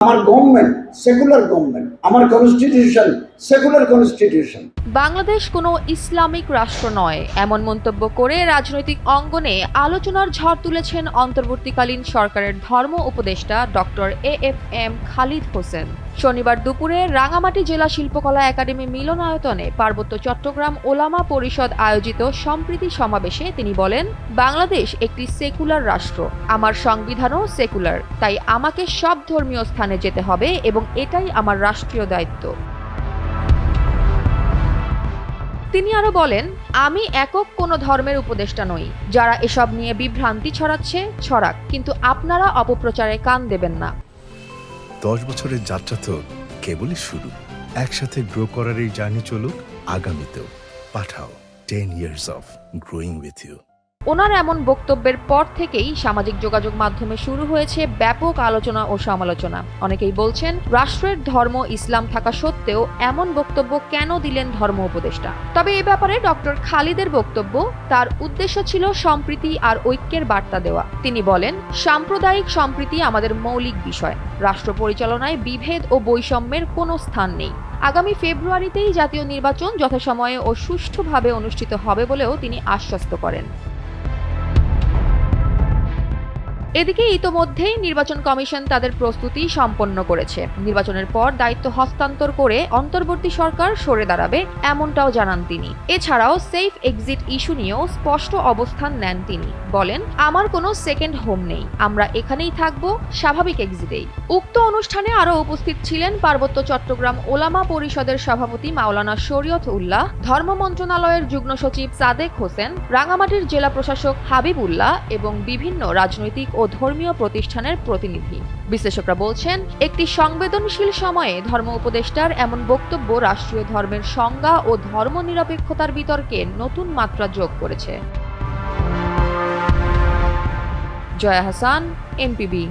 আমার government secular government আমার constitution secular constitution Bangladesh কোনো ইসলামিক রাষ্ট্র নয়। এমন মন্তব্য করে রাজনৈতিক অঙ্গনে আলোচনার ঝড় তুলেছেন অন্তর্বর্তীকালীন সরকারের ধর্ম উপদেষ্টা doctor A F M Khalid Hossain. শনিবার দুপুরে রাঙামাটি জেলা শিল্পকলা একাডেমি মিলনায়তনে পার্বত্য চট্টগ্রাম ওলামা পরিষদ আয়োজিত সম্প্রীতি সমাবেশে তিনি বলেন, বাংলাদেশ একটি সেকুলার রাষ্ট্র। আমার সংবিধানও সেকুলার। তাই আমাকে সব ধর্মীয় স্থানে যেতে হবে এবং এটাই আমার রাষ্ট্রীয় দায়িত্ব। তিনি আরও বলেন, আমি একক কোনো ধর্মের উপদেষ্টা নই। যারা এসব নিয়ে বিভ্রান্তি ছড়াচ্ছে, ছড়াক, কিন্তু আপনারা অপপ্রচারে কান দেবেন না। দশ বছরের যাত্রা তো কেবলই শুরু। একসাথে গ্রো করার এই জার্নি চলুক, আগামীতেও। Pathao, ten years of growing with you. ওনার এমন বক্তব্যের পর থেকেই সামাজিক যোগাযোগ মাধ্যমে শুরু হয়েছে ব্যাপক আলোচনা ও সমালোচনা। অনেকেই বলছেন, রাষ্ট্রের ধর্ম ইসলাম থাকা সত্ত্বেও এমন বক্তব্য কেন দিলেন ধর্ম উপদেষ্টা? তবে এ ব্যাপারে ডক্টর খালিদের বক্তব্য, তার উদ্দেশ্য ছিল সম্প্রীতি আর ঐক্যের বার্তা দেওয়া। তিনি বলেন, সাম্প্রদায়িক সম্প্রীতি আমাদের মৌলিক বিষয়। রাষ্ট্র পরিচালনায় বিভেদ ও বৈষম্যের কোনো স্থান নেই। আগামী ফেব্রুয়ারিতেই জাতীয় নির্বাচন যথাসময়ে ও সুষ্ঠুভাবে অনুষ্ঠিত হবে বলেও তিনি আশ্বস্ত করেন। এদিকে ইতোমধ্যেই নির্বাচন কমিশন তাদের প্রস্তুতি সম্পন্ন করেছে। নির্বাচনের পর দায়িত্ব হস্তান্তর করে অন্তর্বর্তী সরকার সরে দাঁড়াবে এমনটাও জানান তিনি। এছাড়াও সেফ এক্সিট ইস্যু নিয়েও স্পষ্ট অবস্থান নেন তিনি। বলেন, আমার কোনো সেকেন্ড হোম নেই। আমরা এখানেই থাকব, স্বাভাবিক এক্সিটেই। উক্ত অনুষ্ঠানে আরও উপস্থিত ছিলেন পার্বত্য চট্টগ্রাম ওলামা পরিষদের সভাপতি মাওলানা শরীয়ত উল্লাহ, ধর্ম মন্ত্রণালয়ের যুগ্ম সচিব সাদেক হোসেন, রাঙামাটির জেলা প্রশাসক হাবিব উল্লাহ এবং বিভিন্ন রাজনৈতিক ধর্মীয় প্রতিষ্ঠানের প্রতিনিধি। বিশ্লেষকরা বলছেন, একটি সংবেদনশীল সময়ে ধর্ম উপদেষ্টার এমন বক্তব্য রাষ্ট্রীয় ধর্মের সংজ্ঞা ও ধর্ম নিরপেক্ষতার বিতর্কে নতুন মাত্রা যোগ করেছে। জয়া হাসান এনপিবি